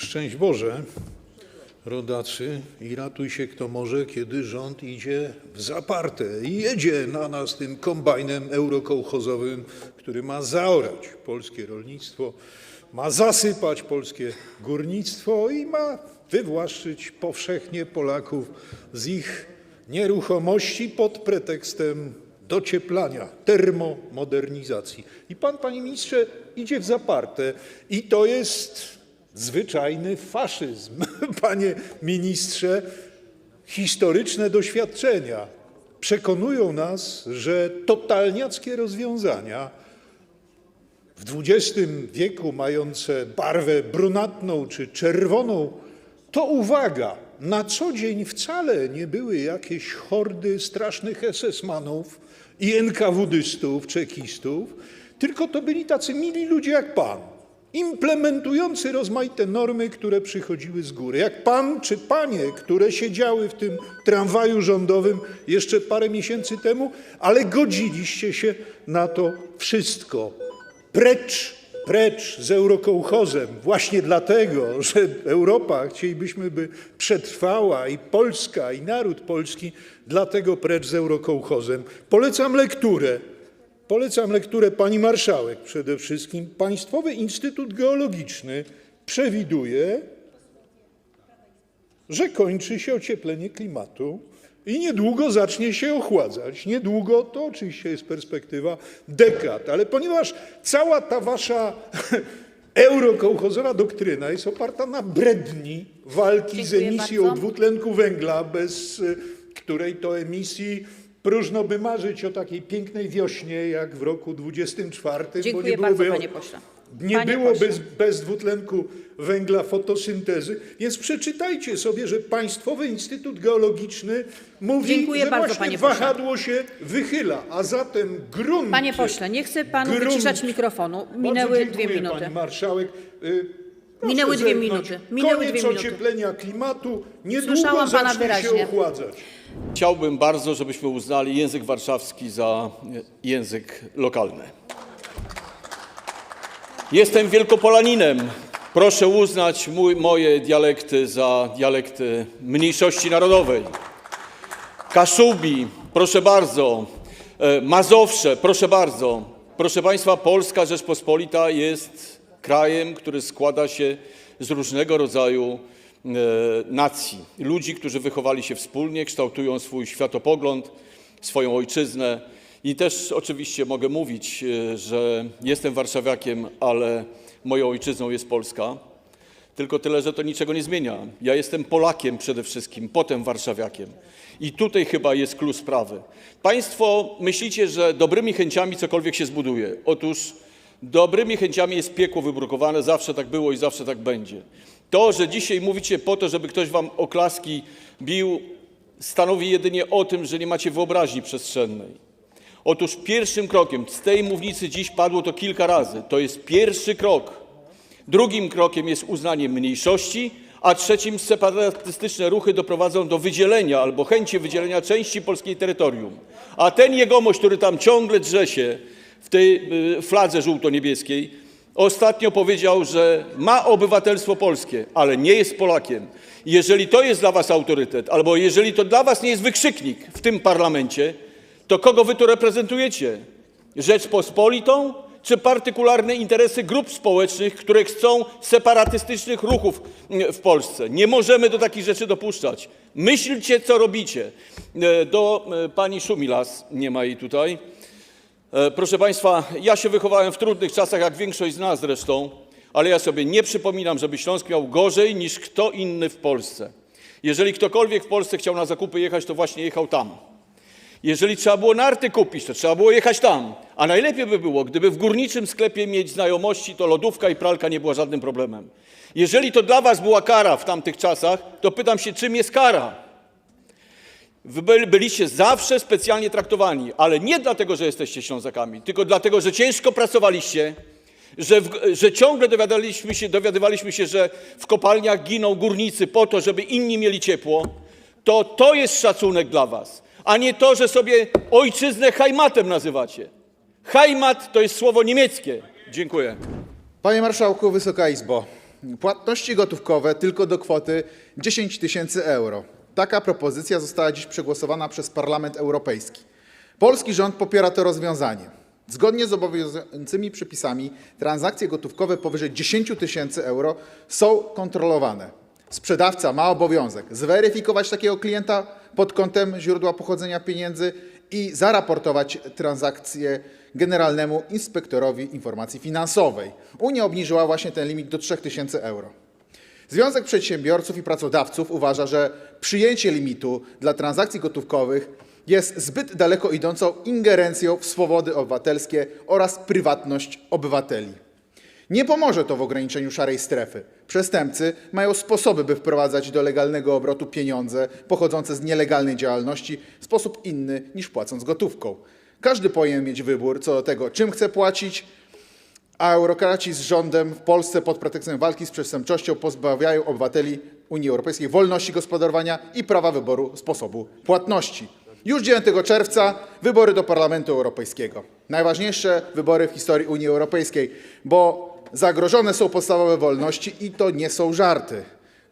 Szczęść Boże, rodacy, i ratuj się kto może, kiedy rząd idzie w zaparte i jedzie na nas tym kombajnem eurokołchozowym, który ma zaorać polskie rolnictwo, ma zasypać polskie górnictwo i ma wywłaszczyć powszechnie Polaków z ich nieruchomości pod pretekstem docieplania, termomodernizacji. I pan, panie ministrze, idzie w zaparte i to jest zwyczajny faszyzm. Panie ministrze, historyczne doświadczenia przekonują nas, że totalniackie rozwiązania w XX wieku mające barwę brunatną czy czerwoną, to uwaga, na co dzień wcale nie były jakieś hordy strasznych SS-manów i NKWDystów, czekistów, tylko to byli tacy mili ludzie jak pan, implementujący rozmaite normy, które przychodziły z góry. Jak pan czy panie, które siedziały w tym tramwaju rządowym jeszcze parę miesięcy temu, ale godziliście się na to wszystko. Precz, precz z eurokołchozem. Właśnie dlatego, że Europa chcielibyśmy, by przetrwała i Polska, i naród polski, dlatego precz z eurokołchozem. Polecam lekturę. Polecam lekturę pani marszałek przede wszystkim. Państwowy Instytut Geologiczny przewiduje, że kończy się ocieplenie klimatu i niedługo zacznie się ochładzać. Niedługo to oczywiście jest perspektywa dekad, ale ponieważ cała ta wasza eurokołchozowa doktryna jest oparta na bredni walki z emisją dwutlenku węgla, bez y, której to emisji próżno by marzyć o takiej pięknej wiośnie jak w roku 24, bo Dziękuję nie bardzo, byłoby panie pośle. nie Panie było pośle. bez, bez dwutlenku węgla fotosyntezy, więc przeczytajcie sobie, że Państwowy Instytut Geologiczny mówi, Dziękuję że bardzo, właśnie panie pośle. wahadło się wychyla, a zatem grunt... Panie pośle, nie chcę panu grunt- wyciszać mikrofonu. Bardzo Minęły dziękuję, dwie minuty. Pani marszałek. Y, proszę Minęły dwie zerknąć. minuty. Minęły Koniec dwie minuty. ocieplenia klimatu. Niedługo Słyszałam pana zacznie się wyraźnie. ochładzać. Chciałbym bardzo, żebyśmy uznali język warszawski za język lokalny. Jestem wielkopolaninem. Proszę uznać mój, moje dialekty za dialekty mniejszości narodowej. Kaszubi, proszę bardzo. E, Mazowsze, proszę bardzo. Proszę Państwa, Polska Rzeczpospolita jest krajem, który składa się z różnego rodzaju nacji. Ludzi, którzy wychowali się wspólnie, kształtują swój światopogląd, swoją ojczyznę. I też oczywiście mogę mówić, e, że jestem warszawiakiem, ale moją ojczyzną jest Polska. Tylko tyle, że to niczego nie zmienia. Ja jestem Polakiem przede wszystkim, potem warszawiakiem. I tutaj chyba jest klucz sprawy. Państwo myślicie, że dobrymi chęciami cokolwiek się zbuduje. Otóż dobrymi chęciami jest piekło wybrukowane, zawsze tak było i zawsze tak będzie. To, że dzisiaj mówicie po to, żeby ktoś wam oklaski bił, stanowi jedynie o tym, że nie macie wyobraźni przestrzennej. Otóż pierwszym krokiem, z tej mównicy dziś padło to kilka razy, to jest pierwszy krok. Drugim krokiem jest uznanie mniejszości, a trzecim separatystyczne ruchy doprowadzą do wydzielenia albo chęci wydzielenia części polskiej terytorium. A ten jegomość, który tam ciągle drze się w tej y, fladze żółto-niebieskiej, ostatnio powiedział, że ma obywatelstwo polskie, ale nie jest Polakiem. Jeżeli to jest dla was autorytet, albo jeżeli to dla was nie jest wykrzyknik w tym parlamencie, to kogo wy tu reprezentujecie? Rzeczpospolitą czy partykularne interesy grup społecznych, które chcą separatystycznych ruchów mm, w Polsce? Nie możemy do takich rzeczy dopuszczać. Myślcie, co robicie. E, Do e, pani Szumilas, nie ma jej tutaj. E, Proszę Państwa, ja się wychowałem w trudnych czasach, jak większość z nas zresztą, ale ja sobie nie przypominam, żeby Śląsk miał gorzej niż kto inny w Polsce. Jeżeli ktokolwiek w Polsce chciał na zakupy jechać, to właśnie jechał tam. Jeżeli trzeba było narty kupić, to trzeba było jechać tam. A najlepiej by było, gdyby w górniczym sklepie mieć znajomości, to lodówka i pralka nie była żadnym problemem. Jeżeli to dla was była kara w tamtych czasach, to pytam się, czym jest kara? Wy byli- byliście zawsze specjalnie traktowani, ale nie dlatego, że jesteście Ślązakami, tylko dlatego, że ciężko pracowaliście, że, w, że ciągle dowiadywaliśmy się, dowiadywaliśmy się, że w kopalniach giną górnicy po to, żeby inni mieli ciepło, to to jest szacunek dla was, a nie to, że sobie ojczyznę Heimatem nazywacie. Heimat to jest słowo niemieckie. Dziękuję. Panie Marszałku, Wysoka Izbo, Płatności gotówkowe tylko do kwoty 10 tysięcy euro. Taka propozycja została dziś przegłosowana przez Parlament Europejski. Polski rząd popiera to rozwiązanie. Zgodnie z obowiązującymi przepisami transakcje gotówkowe powyżej 10 tysięcy euro są kontrolowane. Sprzedawca ma obowiązek zweryfikować takiego klienta pod kątem źródła pochodzenia pieniędzy i zaraportować transakcję Generalnemu Inspektorowi Informacji Finansowej. Unia obniżyła właśnie ten limit do 3000 euro. Związek Przedsiębiorców i Pracodawców uważa, że przyjęcie limitu dla transakcji gotówkowych jest zbyt daleko idącą ingerencją w swobody obywatelskie oraz prywatność obywateli. Nie pomoże to w ograniczeniu szarej strefy. Przestępcy mają sposoby, by wprowadzać do legalnego obrotu pieniądze pochodzące z nielegalnej działalności w sposób inny niż płacąc gotówką. Każdy powinien mieć wybór co do tego, czym chce płacić, a eurokraci z rządem w Polsce pod pretekstem walki z przestępczością pozbawiają obywateli Unii Europejskiej wolności gospodarowania i prawa wyboru sposobu płatności. Już 9 czerwca wybory do Parlamentu Europejskiego. Najważniejsze wybory w historii Unii Europejskiej, bo zagrożone są podstawowe wolności i to nie są żarty.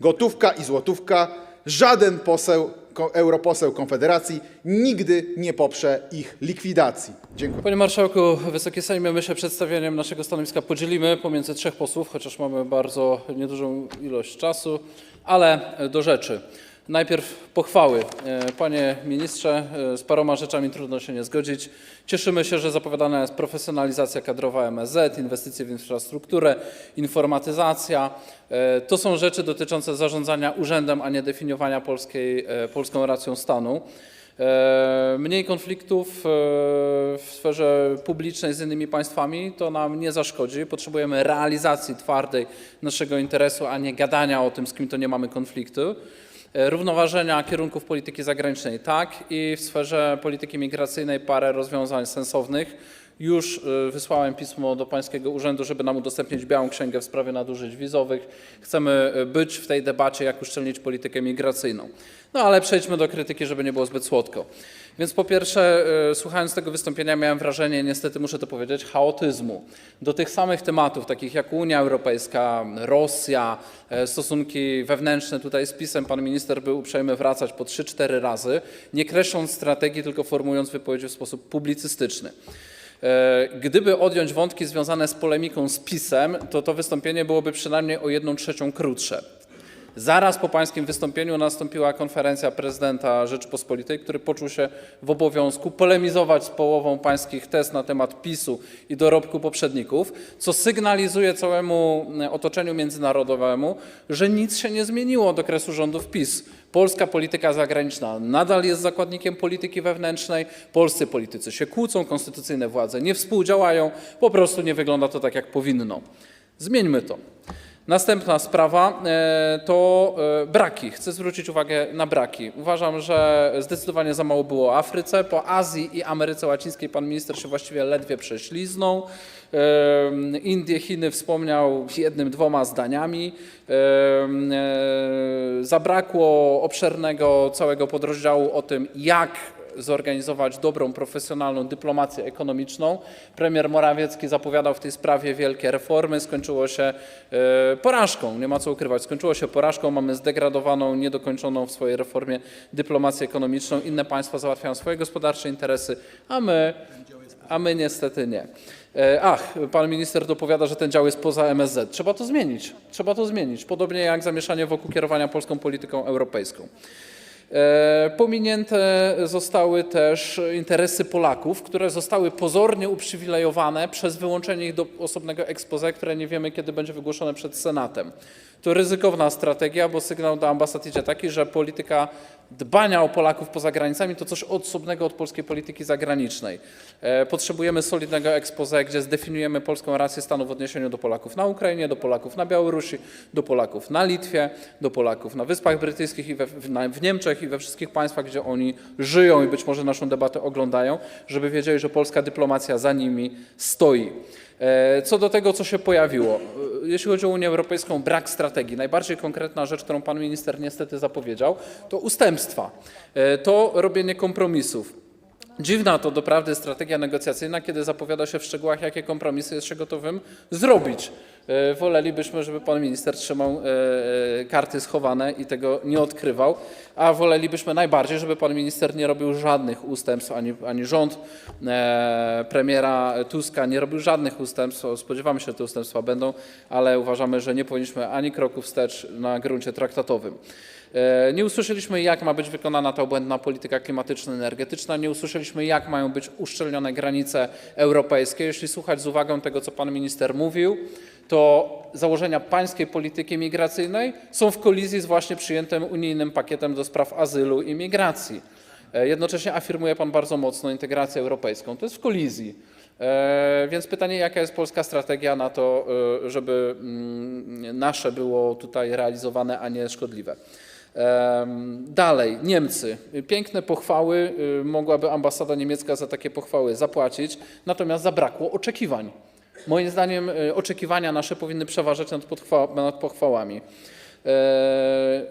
Gotówka i złotówka, żaden poseł, europoseł Konfederacji nigdy nie poprze ich likwidacji. Dziękuję. Panie Marszałku, Wysoki Sejmie, my się przedstawieniem naszego stanowiska podzielimy pomiędzy trzech posłów, chociaż mamy bardzo niedużą ilość czasu, ale do rzeczy. Najpierw pochwały. E, Panie ministrze, e, z paroma rzeczami trudno się nie zgodzić. Cieszymy się, że zapowiadana jest profesjonalizacja kadrowa MSZ, inwestycje w infrastrukturę, informatyzacja. E, To są rzeczy dotyczące zarządzania urzędem, a nie definiowania polskiej, polską racją stanu. Mniej konfliktów w sferze publicznej z innymi państwami to nam nie zaszkodzi. Potrzebujemy realizacji twardej naszego interesu, a nie gadania o tym, z kim to nie mamy konfliktu. E, Równoważenia kierunków polityki zagranicznej tak i w sferze polityki migracyjnej parę rozwiązań sensownych. Już y, wysłałem pismo do Pańskiego Urzędu, żeby nam udostępnić białą księgę w sprawie nadużyć wizowych. Chcemy y, być w tej debacie, jak uszczelnić politykę migracyjną. No ale przejdźmy do krytyki, żeby nie było zbyt słodko. Więc po pierwsze, y, słuchając tego wystąpienia, miałem wrażenie, niestety muszę to powiedzieć, chaotyzmu. Do tych samych tematów, takich jak Unia Europejska, Rosja, e, stosunki wewnętrzne, tutaj z PiSem pan minister był uprzejmy wracać po 3-4 razy, nie kreśląc strategii, tylko formułując wypowiedzi w sposób publicystyczny. E, Gdyby odjąć wątki związane z polemiką z PiSem, to to wystąpienie byłoby przynajmniej o jedną trzecią krótsze. Zaraz po pańskim wystąpieniu nastąpiła konferencja prezydenta Rzeczypospolitej, który poczuł się w obowiązku polemizować z połową pańskich tez na temat PiSu i dorobku poprzedników, co sygnalizuje całemu e, otoczeniu międzynarodowemu, że nic się nie zmieniło od okresu rządów PiS. Polska polityka zagraniczna nadal jest zakładnikiem polityki wewnętrznej. Polscy politycy się kłócą, konstytucyjne władze nie współdziałają, po prostu nie wygląda to tak, jak powinno. Zmieńmy to. Następna sprawa e, to e, braki. Chcę zwrócić uwagę na braki. Uważam, że zdecydowanie za mało było o Afryce. Po Azji i Ameryce Łacińskiej pan minister się właściwie ledwie prześliznął. E, Indie, Chiny wspomniał jednym, dwoma zdaniami. Zabrakło obszernego całego podrozdziału o tym, jak zorganizować dobrą, profesjonalną dyplomację ekonomiczną. Premier Morawiecki zapowiadał w tej sprawie wielkie reformy. Skończyło się e, porażką, nie ma co ukrywać. Skończyło się porażką. Mamy zdegradowaną, niedokończoną w swojej reformie dyplomację ekonomiczną. Inne państwa załatwiają swoje gospodarcze interesy, a my, a my niestety nie. E, Ach, pan minister dopowiada, że ten dział jest poza MSZ. Trzeba to zmienić. Trzeba to zmienić. Podobnie jak zamieszanie wokół kierowania polską polityką europejską. E, Pominięte zostały też interesy Polaków, które zostały pozornie uprzywilejowane przez wyłączenie ich do osobnego expose, które nie wiemy, kiedy będzie wygłoszone przed Senatem. To ryzykowna strategia, bo sygnał do ambasad idzie taki, że polityka dbania o Polaków poza granicami to coś osobnego od polskiej polityki zagranicznej. E, Potrzebujemy solidnego expose, gdzie zdefiniujemy polską rację stanu w odniesieniu do Polaków na Ukrainie, do Polaków na Białorusi, do Polaków na Litwie, do Polaków na Wyspach Brytyjskich i we, w, na, w Niemczech i we wszystkich państwach, gdzie oni żyją i być może naszą debatę oglądają, żeby wiedzieli, że polska dyplomacja za nimi stoi. E, Co do tego, co się pojawiło, e, jeśli chodzi o Unię Europejską, brak strategii. Najbardziej konkretna rzecz, którą pan minister niestety zapowiedział, to ustępstwa, E, to robienie kompromisów. Dziwna to doprawdy strategia negocjacyjna, kiedy zapowiada się w szczegółach, jakie kompromisy jest się gotowym zrobić. E, Wolelibyśmy, żeby pan minister trzymał e, e, karty schowane i tego nie odkrywał, a wolelibyśmy najbardziej, żeby pan minister nie robił żadnych ustępstw, ani, ani rząd premiera Tuska nie robił żadnych ustępstw. Spodziewamy się, że te ustępstwa będą, ale uważamy, że nie powinniśmy ani kroku wstecz na gruncie traktatowym. Nie usłyszeliśmy, jak ma być wykonana ta obłędna polityka klimatyczno-energetyczna, nie usłyszeliśmy, jak mają być uszczelnione granice europejskie. Jeśli słuchać z uwagą tego, co pan minister mówił, to założenia pańskiej polityki migracyjnej są w kolizji z właśnie przyjętym unijnym pakietem do spraw azylu i migracji. E, Jednocześnie afirmuje pan bardzo mocno integrację europejską. To jest w kolizji. E, Więc pytanie, jaka jest polska strategia na to, e, żeby mm, nasze było tutaj realizowane, a nie szkodliwe. Dalej, Niemcy. Piękne pochwały, mogłaby ambasada niemiecka za takie pochwały zapłacić, natomiast zabrakło oczekiwań. Moim zdaniem y, oczekiwania nasze powinny przeważać nad, nad pochwałami. E,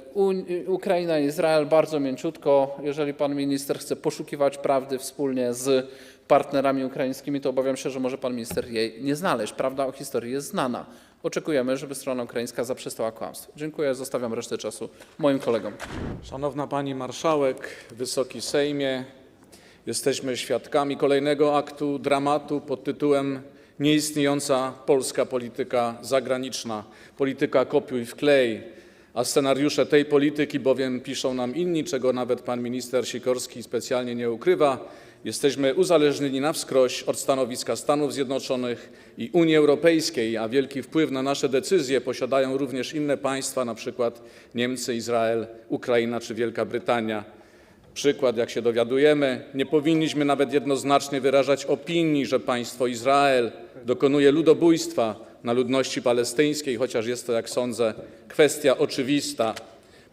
Ukraina i Izrael bardzo mięciutko. Jeżeli pan minister chce poszukiwać prawdy wspólnie z partnerami ukraińskimi, to obawiam się, że może pan minister jej nie znaleźć. Prawda o historii jest znana. Oczekujemy, żeby strona ukraińska zaprzestała kłamstw. Dziękuję, zostawiam resztę czasu moim kolegom. Szanowna Pani Marszałek, Wysoki Sejmie, jesteśmy świadkami kolejnego aktu dramatu pod tytułem Nieistniejąca polska polityka zagraniczna, polityka kopiuj w klej, a scenariusze tej polityki bowiem piszą nam inni, czego nawet pan minister Sikorski specjalnie nie ukrywa. Jesteśmy uzależnieni na wskroś od stanowiska Stanów Zjednoczonych i Unii Europejskiej, a wielki wpływ na nasze decyzje posiadają również inne państwa, na przykład Niemcy, Izrael, Ukraina czy Wielka Brytania. Przykład, jak się dowiadujemy, nie powinniśmy nawet jednoznacznie wyrażać opinii, że państwo Izrael dokonuje ludobójstwa na ludności palestyńskiej, chociaż jest to, jak sądzę, kwestia oczywista.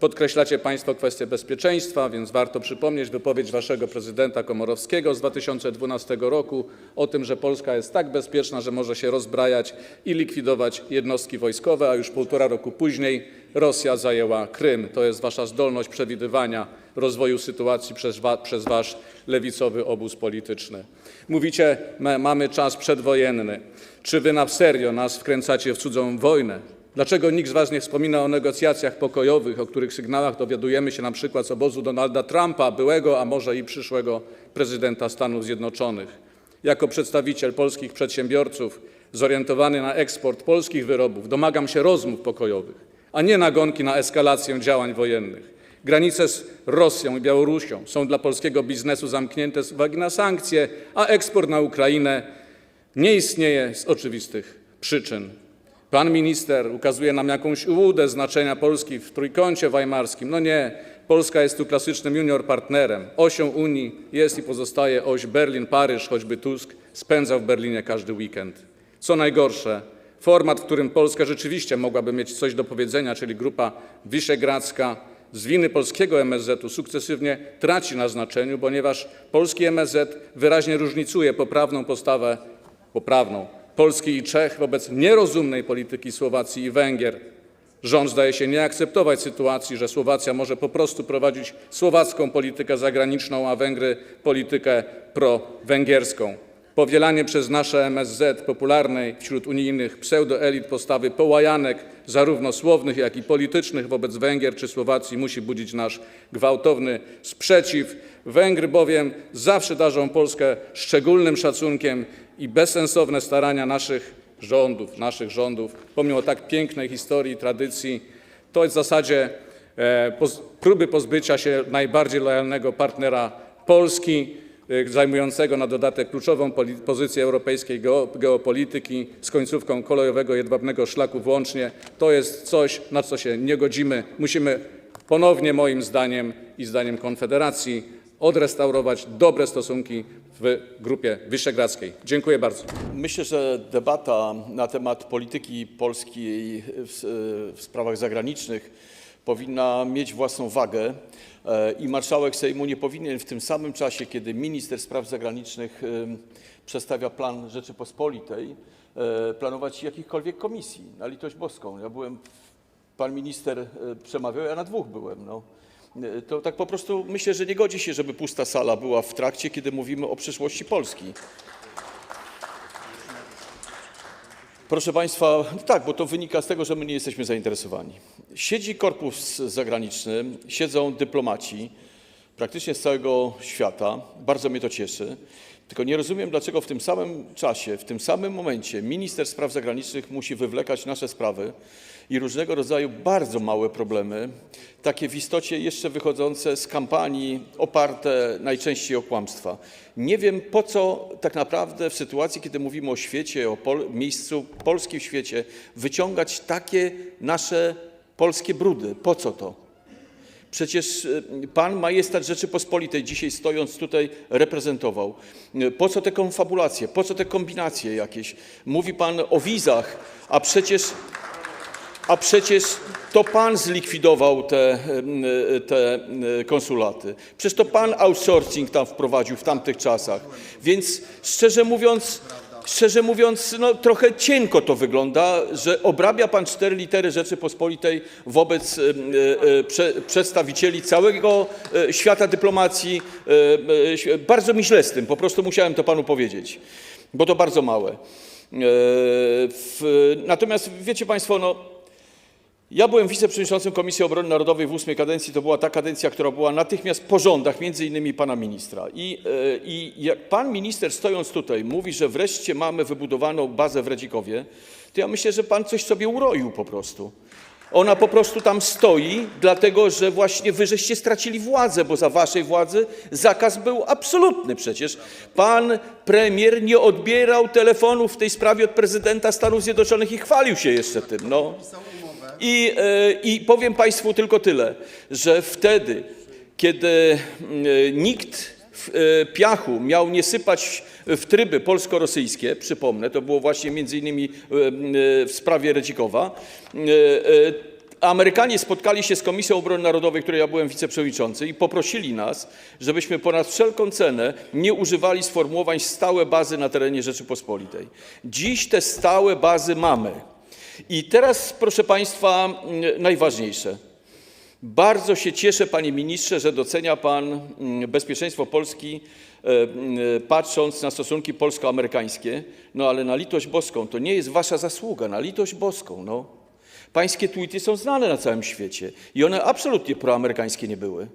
Podkreślacie Państwo kwestię bezpieczeństwa, więc warto przypomnieć wypowiedź Waszego prezydenta Komorowskiego z 2012 roku o tym, że Polska jest tak bezpieczna, że może się rozbrajać i likwidować jednostki wojskowe, a już półtora roku później Rosja zajęła Krym. To jest Wasza zdolność przewidywania rozwoju sytuacji przez, wa, przez Wasz lewicowy obóz polityczny. Mówicie, ma, mamy czas przedwojenny. Czy Wy na serio nas wkręcacie w cudzą wojnę? Dlaczego nikt z Was nie wspomina o negocjacjach pokojowych, o których sygnałach dowiadujemy się przykład z obozu Donalda Trumpa, byłego, a może i przyszłego prezydenta Stanów Zjednoczonych? Jako przedstawiciel polskich przedsiębiorców zorientowany na eksport polskich wyrobów domagam się rozmów pokojowych, a nie nagonki na eskalację działań wojennych. Granice z Rosją i Białorusią są dla polskiego biznesu zamknięte z uwagi na sankcje, a eksport na Ukrainę nie istnieje z oczywistych przyczyn. Pan minister ukazuje nam jakąś ułudę znaczenia Polski w trójkącie weimarskim. No nie, Polska jest tu klasycznym junior partnerem. Osią Unii jest i pozostaje oś Berlin-Paryż, choćby Tusk spędzał w Berlinie każdy weekend. Co najgorsze, format, w którym Polska rzeczywiście mogłaby mieć coś do powiedzenia, czyli Grupa Wyszehradzka, z winy polskiego MSZ-u sukcesywnie traci na znaczeniu, ponieważ polski MSZ wyraźnie różnicuje poprawną postawę, poprawną, Polski i Czech wobec nierozumnej polityki Słowacji i Węgier. Rząd zdaje się nie akceptować sytuacji, że Słowacja może po prostu prowadzić słowacką politykę zagraniczną, a Węgry politykę prowęgierską. Powielanie przez nasze MSZ popularnej wśród unijnych pseudoelit postawy połajanek, zarówno słownych, jak i politycznych wobec Węgier czy Słowacji musi budzić nasz gwałtowny sprzeciw. Węgry bowiem zawsze darzą Polskę szczególnym szacunkiem i bezsensowne starania naszych rządów, naszych rządów, pomimo tak pięknej historii tradycji, to w zasadzie e, próby pozbycia się najbardziej lojalnego partnera Polski, e, zajmującego na dodatek kluczową pozycję europejskiej geo, geopolityki z końcówką kolejowego jedwabnego szlaku włącznie. To jest coś, na co się nie godzimy. Musimy ponownie, moim zdaniem i zdaniem Konfederacji, odrestaurować dobre stosunki w Grupie Wyszehradzkiej. Dziękuję bardzo. Myślę, że debata na temat polityki polskiej w, w sprawach zagranicznych powinna mieć własną wagę e, i marszałek Sejmu nie powinien w tym samym czasie, kiedy minister spraw zagranicznych przedstawia plan Rzeczypospolitej, e, planować jakichkolwiek komisji. Na litość boską. Ja byłem, pan minister e, przemawiał, ja na dwóch byłem. No. E, To tak po prostu myślę, że nie godzi się, żeby pusta sala była w trakcie, kiedy mówimy o przyszłości Polski. Proszę Państwa, tak, bo to wynika z tego, że my nie jesteśmy zainteresowani. Siedzi korpus zagraniczny, siedzą dyplomaci praktycznie z całego świata. Bardzo mnie to cieszy. Tylko nie rozumiem, dlaczego w tym samym czasie, w tym samym momencie minister spraw zagranicznych musi wywlekać nasze sprawy i różnego rodzaju bardzo małe problemy, takie w istocie jeszcze wychodzące z kampanii oparte najczęściej o kłamstwa. Nie wiem po co tak naprawdę w sytuacji, kiedy mówimy o świecie, o pol miejscu Polski w świecie, wyciągać takie nasze polskie brudy. Po co to? Przecież y, pan majestat Rzeczypospolitej dzisiaj stojąc tutaj reprezentował. Po co te konfabulacje, po co te kombinacje jakieś? Mówi pan o wizach, a przecież, a przecież to pan zlikwidował te, te y, konsulaty. Przecież to pan outsourcing tam wprowadził w tamtych czasach. Więc szczerze mówiąc, no, trochę cienko to wygląda, że obrabia pan cztery litery Rzeczypospolitej wobec prze, przedstawicieli całego świata dyplomacji. Bardzo mi źle z tym, po prostu musiałem to panu powiedzieć, bo to bardzo małe. Natomiast wiecie państwo, no, ja byłem wiceprzewodniczącym Komisji Obrony Narodowej w ósmej kadencji. To była ta kadencja, która była natychmiast po rządach, między innymi pana ministra. I, e, I jak pan minister stojąc tutaj mówi, że wreszcie mamy wybudowaną bazę w Redzikowie, to ja myślę, że pan coś sobie uroił po prostu. Ona po prostu tam stoi, dlatego że właśnie wy żeście stracili władzę, bo za waszej władzy zakaz był absolutny przecież. Pan premier nie odbierał telefonów w tej sprawie od prezydenta Stanów Zjednoczonych i chwalił się jeszcze tym. No. I, e, I powiem Państwu tylko tyle, że wtedy, kiedy e, nikt w e, piachu miał nie sypać w tryby polsko-rosyjskie, przypomnę, to było właśnie między innymi w sprawie Redzikowa, Amerykanie spotkali się z Komisją Obrony Narodowej, której ja byłem wiceprzewodniczący i poprosili nas, żebyśmy ponad wszelką cenę nie używali sformułowań stałe bazy na terenie Rzeczypospolitej. Dziś te stałe bazy mamy. I teraz, proszę Państwa, najważniejsze. Bardzo się cieszę, panie ministrze, że docenia pan bezpieczeństwo Polski, e, mm, patrząc na stosunki polsko-amerykańskie. No ale na litość boską, to nie jest wasza zasługa, na litość boską, no. Pańskie tweety są znane na całym świecie i one absolutnie proamerykańskie nie były.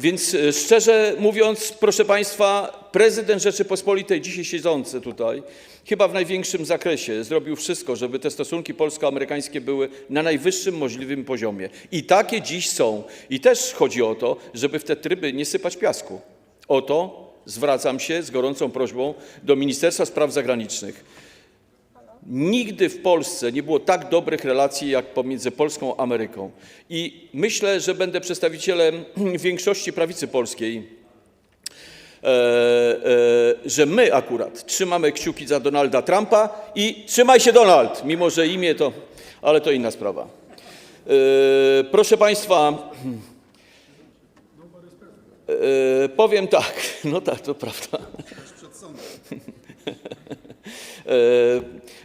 Więc e, szczerze mówiąc, proszę Państwa, prezydent Rzeczypospolitej, dzisiaj siedzący tutaj, chyba w największym zakresie zrobił wszystko, żeby te stosunki polsko-amerykańskie były na najwyższym możliwym poziomie. I takie dziś są. I też chodzi o to, żeby w te tryby nie sypać piasku. O to zwracam się z gorącą prośbą do Ministerstwa Spraw Zagranicznych. Nigdy w Polsce nie było tak dobrych relacji jak pomiędzy Polską a Ameryką. I myślę, że będę przedstawicielem większości prawicy polskiej, e, e, że my akurat trzymamy kciuki za Donalda Trumpa i trzymaj się Donald, mimo że imię to, ale to inna sprawa. E, proszę Państwa, powiem tak, no tak, to prawda.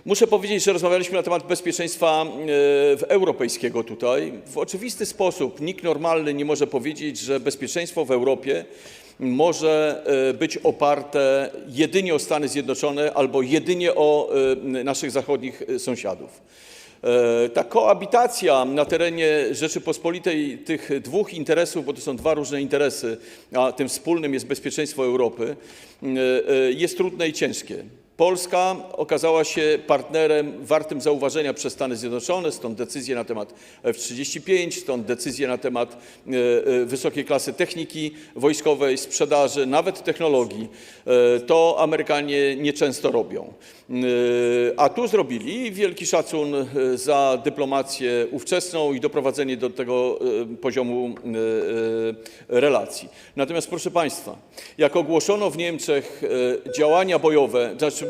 Muszę powiedzieć, że rozmawialiśmy na temat bezpieczeństwa e, europejskiego tutaj. W oczywisty sposób nikt normalny nie może powiedzieć, że bezpieczeństwo w Europie może e, być oparte jedynie o Stany Zjednoczone albo jedynie o e, naszych zachodnich sąsiadów. Ta koabitacja na terenie Rzeczypospolitej tych dwóch interesów, bo to są dwa różne interesy, a tym wspólnym jest bezpieczeństwo Europy, jest trudne i ciężkie. Polska okazała się partnerem wartym zauważenia przez Stany Zjednoczone, stąd decyzje na temat F-35, stąd decyzje na temat e, e, wysokiej klasy techniki wojskowej, sprzedaży, nawet technologii. E, To Amerykanie nieczęsto robią. A tu zrobili wielki szacun za dyplomację ówczesną i doprowadzenie do tego poziomu relacji. Natomiast proszę Państwa, jak ogłoszono w Niemczech działania bojowe, znaczy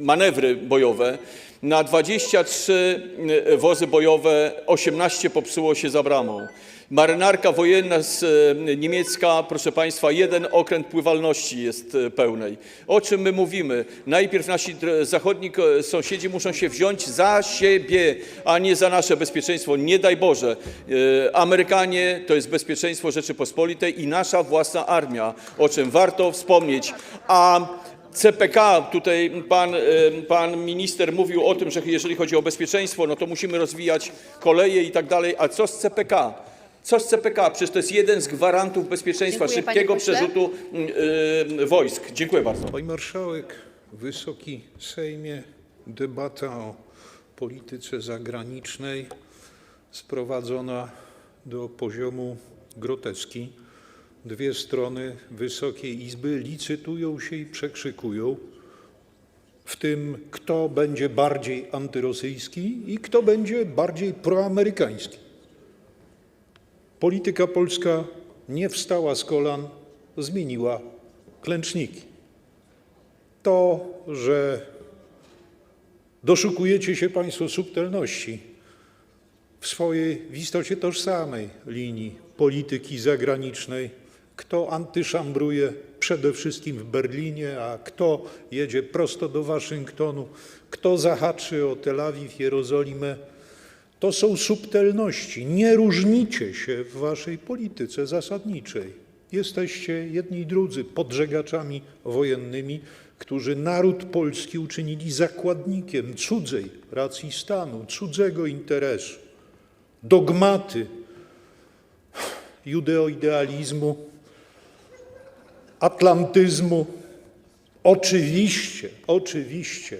manewry bojowe, na 23 e, wozy bojowe 18 popsuło się za bramą. Marynarka wojenna z e, niemiecka, proszę Państwa, jeden okręt pływalności jest e, pełnej. O czym my mówimy? Najpierw nasi zachodni sąsiedzi muszą się wziąć za siebie, a nie za nasze bezpieczeństwo. Nie daj Boże. Amerykanie to jest bezpieczeństwo Rzeczypospolitej i nasza własna armia, o czym warto wspomnieć. A CPK, tutaj pan, e, pan minister mówił o tym, że jeżeli chodzi o bezpieczeństwo, no to musimy rozwijać koleje i tak dalej, a co z CPK? Co z CPK? Przecież to jest jeden z gwarantów bezpieczeństwa, Dziękuję, panie szybkiego pośle. przerzutu y, wojsk. Dziękuję bardzo. Pani marszałek, Wysoki Sejmie, debata o polityce zagranicznej sprowadzona do poziomu groteski. Dwie strony Wysokiej Izby licytują się i przekrzykują w tym, kto będzie bardziej antyrosyjski i kto będzie bardziej proamerykański. Polityka polska nie wstała z kolan, zmieniła klęczniki to, że doszukujecie się Państwo subtelności w swojej w istocie tożsamej linii polityki zagranicznej, kto antyszambruje przede wszystkim w Berlinie, a kto jedzie prosto do Waszyngtonu, kto zahaczy o Tel Awiw, Jerozolimę. To są subtelności. Nie różnicie się w Waszej polityce zasadniczej. Jesteście jedni i drudzy podżegaczami wojennymi, którzy naród polski uczynili zakładnikiem cudzej racji stanu, cudzego interesu. Dogmaty judeoidealizmu, atlantyzmu, oczywiście, oczywiście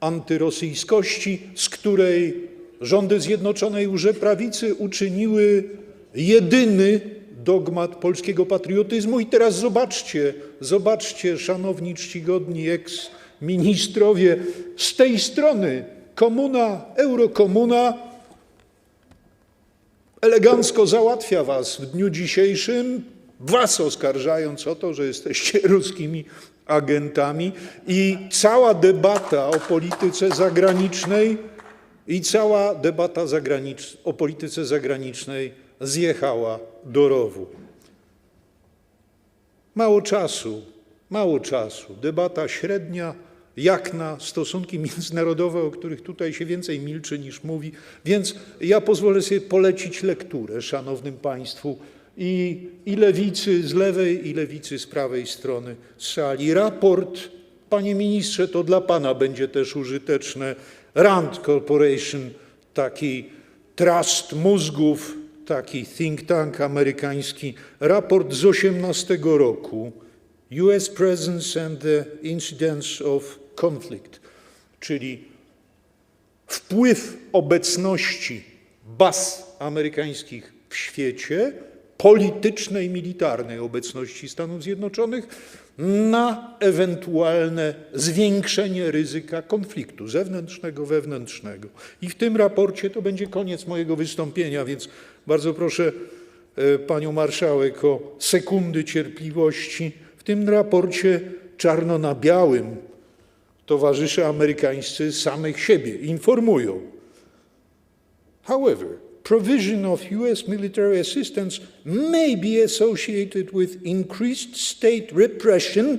antyrosyjskości, z której rządy Zjednoczonej Łże-Prawicy uczyniły jedyny dogmat polskiego patriotyzmu. I teraz zobaczcie, zobaczcie, szanowni, czcigodni eks-ministrowie, z tej strony komuna, eurokomuna. Elegancko załatwia was w dniu dzisiejszym, was oskarżając o to, że jesteście ruskimi agentami i cała debata o polityce zagranicznej i cała debata zagranicz- o polityce zagranicznej zjechała do rowu. Mało czasu, mało czasu. Debata średnia, jak na stosunki międzynarodowe, o których tutaj się więcej milczy niż mówi. Więc ja pozwolę sobie polecić lekturę szanownym Państwu i, i lewicy z lewej, i lewicy z prawej strony sali. Raport, panie ministrze, to dla pana będzie też użyteczne. Rand Corporation, taki trust mózgów, taki think tank amerykański, raport z 18 roku US Presence and the Incidents of Conflict, czyli wpływ obecności baz amerykańskich w świecie, politycznej, militarnej obecności Stanów Zjednoczonych na ewentualne zwiększenie ryzyka konfliktu zewnętrznego, wewnętrznego. I w tym raporcie to będzie koniec mojego wystąpienia, więc bardzo proszę e, panią marszałek o sekundy cierpliwości. W tym raporcie czarno na białym towarzysze amerykańscy samych siebie informują. However, provision of US military assistance may be associated with increased state repression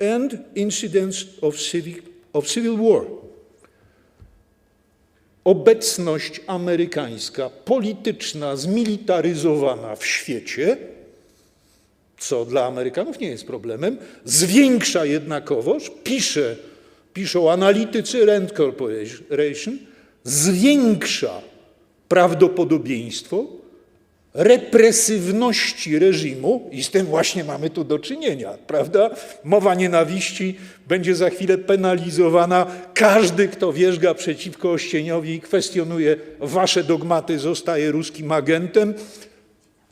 and incidents of of civil war. Obecność amerykańska, polityczna, zmilitaryzowana w świecie, co dla Amerykanów nie jest problemem, zwiększa jednakowoż, pisze, piszą analitycy Rand Corporation, zwiększa prawdopodobieństwo represywności reżimu, i z tym właśnie mamy tu do czynienia, prawda? Mowa nienawiści będzie za chwilę penalizowana. Każdy, kto wierzga przeciwko Ościeniowi i kwestionuje wasze dogmaty, zostaje ruskim agentem.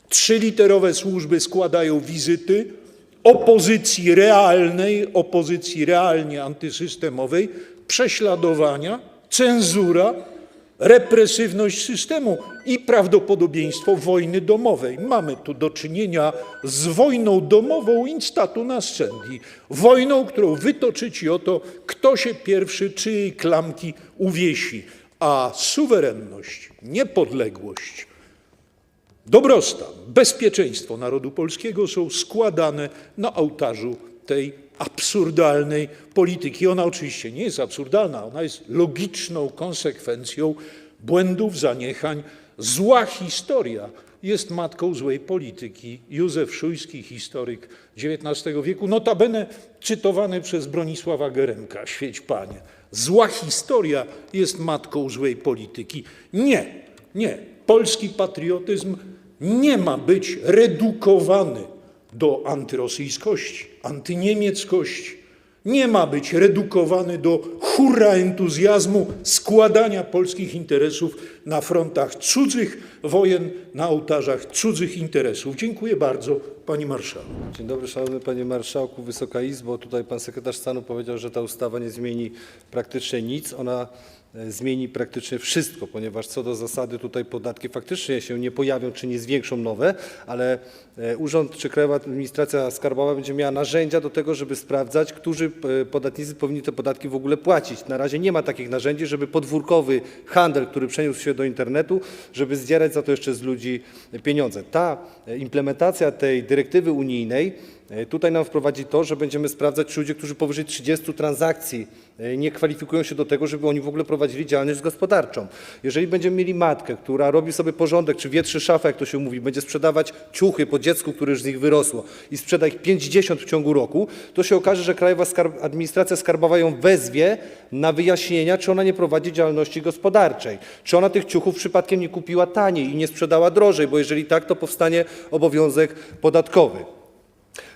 Trzyliterowe służby składają wizyty opozycji realnej, opozycji realnie antysystemowej, prześladowania, cenzura, represywność systemu i prawdopodobieństwo wojny domowej. Mamy tu do czynienia z wojną domową instatu nascendi. Wojną, którą wytoczyć o to, kto się pierwszy czyjej klamki uwiesi. A suwerenność, niepodległość, dobrostan, bezpieczeństwo narodu polskiego są składane na ołtarzu tej absurdalnej polityki. Ona oczywiście nie jest absurdalna, ona jest logiczną konsekwencją błędów, zaniechań, zła historia, jest matką złej polityki. Józef Szujski, historyk XIX wieku, notabene czytowany przez Bronisława Geremka. Świeć Panie. Zła historia jest matką złej polityki. Nie, nie. Polski patriotyzm nie ma być redukowany do antyrosyjskości, antyniemieckości. Nie ma być redukowany do hurra entuzjazmu składania polskich interesów na frontach cudzych wojen, na ołtarzach cudzych interesów. Dziękuję bardzo, pani marszałek. Dzień dobry, szanowny panie marszałku, Wysoka Izbo. Tutaj pan sekretarz stanu powiedział, że ta ustawa nie zmieni praktycznie nic. Ona zmieni praktycznie wszystko, ponieważ co do zasady tutaj podatki faktycznie się nie pojawią czy nie zwiększą nowe, ale e, urząd czy Krajowa Administracja Skarbowa będzie miała narzędzia do tego, żeby sprawdzać, którzy e, podatnicy powinni te podatki w ogóle płacić. Na razie nie ma takich narzędzi, żeby podwórkowy handel, który przeniósł się do internetu, żeby zdzierać za to jeszcze z ludzi pieniądze. Ta e, implementacja tej dyrektywy unijnej e, tutaj nam wprowadzi to, że będziemy sprawdzać, czy ludzie, którzy powyżej 30 transakcji e, nie kwalifikują się do tego, żeby oni w ogóle prowadzili działalność gospodarczą. Jeżeli będziemy mieli matkę, która robi sobie porządek, czy wietrzy szafę, jak to się mówi, będzie sprzedawać ciuchy po dziecku, które już z nich wyrosło i sprzeda ich 50 w ciągu roku, to się okaże, że Krajowa Skarb Administracja Skarbowa ją wezwie na wyjaśnienia, czy ona nie prowadzi działalności gospodarczej, czy ona tych ciuchów przypadkiem nie kupiła taniej i nie sprzedała drożej, bo jeżeli tak, to powstanie obowiązek podatkowy.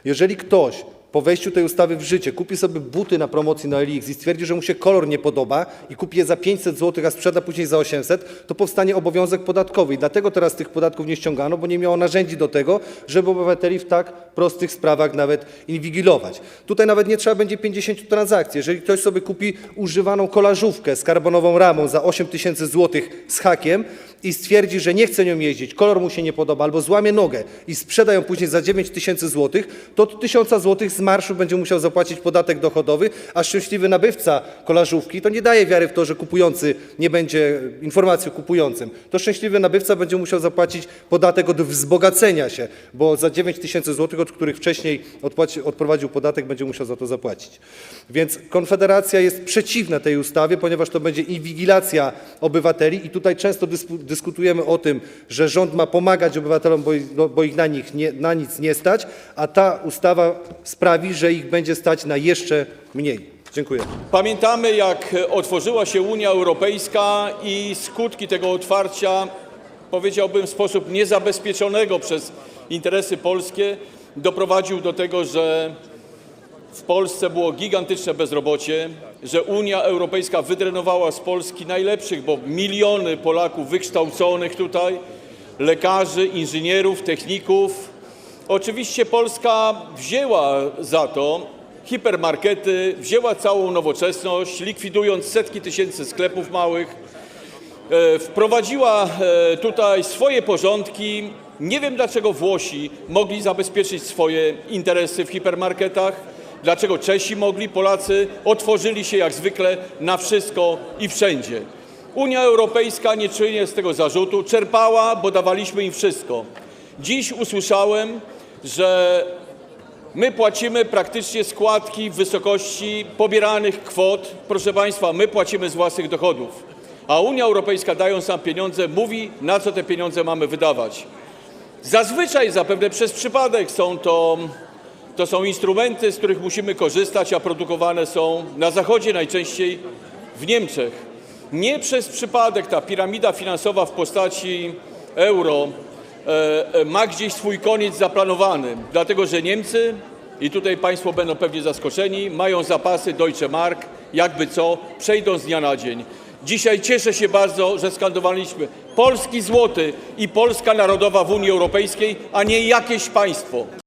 Jeżeli ktoś po wejściu tej ustawy w życie kupi sobie buty na promocji na OLX i stwierdzi, że mu się kolor nie podoba i kupi je za 500 zł, a sprzeda później za 800, to powstanie obowiązek podatkowy. I dlatego teraz tych podatków nie ściągano, bo nie miało narzędzi do tego, żeby obywateli w tak prostych sprawach nawet inwigilować. Tutaj nawet nie trzeba będzie 50 transakcji. Jeżeli ktoś sobie kupi używaną kolażówkę z karbonową ramą za 8 tysięcy złotych z hakiem i stwierdzi, że nie chce nią jeździć, kolor mu się nie podoba albo złamie nogę i sprzeda ją później za 9 tysięcy złotych, to od 1000 złotych marszu będzie musiał zapłacić podatek dochodowy, a szczęśliwy nabywca kolażówki to nie daje wiary w to, że kupujący nie będzie informacji o kupującym. To szczęśliwy nabywca będzie musiał zapłacić podatek od wzbogacenia się, bo za 9 tysięcy złotych, od których wcześniej odprowadził podatek, będzie musiał za to zapłacić. Więc Konfederacja jest przeciwna tej ustawie, ponieważ to będzie inwigilacja obywateli i tutaj często dysku, dyskutujemy o tym, że rząd ma pomagać obywatelom, bo, ich- no, na, nic nie stać, a ta ustawa sprawi, że ich będzie stać na jeszcze mniej. Dziękuję. Pamiętamy, jak otworzyła się Unia Europejska i skutki tego otwarcia, powiedziałbym, w sposób niezabezpieczonego przez interesy polskie, doprowadził do tego, że w Polsce było gigantyczne bezrobocie, że Unia Europejska wydrenowała z Polski najlepszych, bo miliony Polaków wykształconych tutaj, lekarzy, inżynierów, techników. Oczywiście Polska wzięła za to hipermarkety, wzięła całą nowoczesność, likwidując setki tysięcy sklepów małych, e, wprowadziła e, tutaj swoje porządki. Nie wiem, dlaczego Włosi mogli zabezpieczyć swoje interesy w hipermarketach, dlaczego Czesi mogli, Polacy otworzyli się jak zwykle na wszystko i wszędzie. Unia Europejska nie czuje z tego zarzutu, czerpała, bo dawaliśmy im wszystko. Dziś usłyszałem, że My płacimy praktycznie składki w wysokości pobieranych kwot. Proszę Państwa, my płacimy z własnych dochodów. A Unia Europejska, dając nam pieniądze, mówi, na co te pieniądze mamy wydawać. Zazwyczaj, zapewne przez przypadek, są to, to są instrumenty, z których musimy korzystać, a produkowane są na Zachodzie, najczęściej w Niemczech. Nie przez przypadek ta piramida finansowa w postaci euro ma gdzieś swój koniec zaplanowany, dlatego że Niemcy, i tutaj Państwo będą pewnie zaskoczeni, mają zapasy Deutsche Mark, jakby co, przejdą z dnia na dzień. Dzisiaj cieszę się bardzo, że skandowaliśmy polski złoty i Polska Narodowa w Unii Europejskiej, a nie jakieś państwo.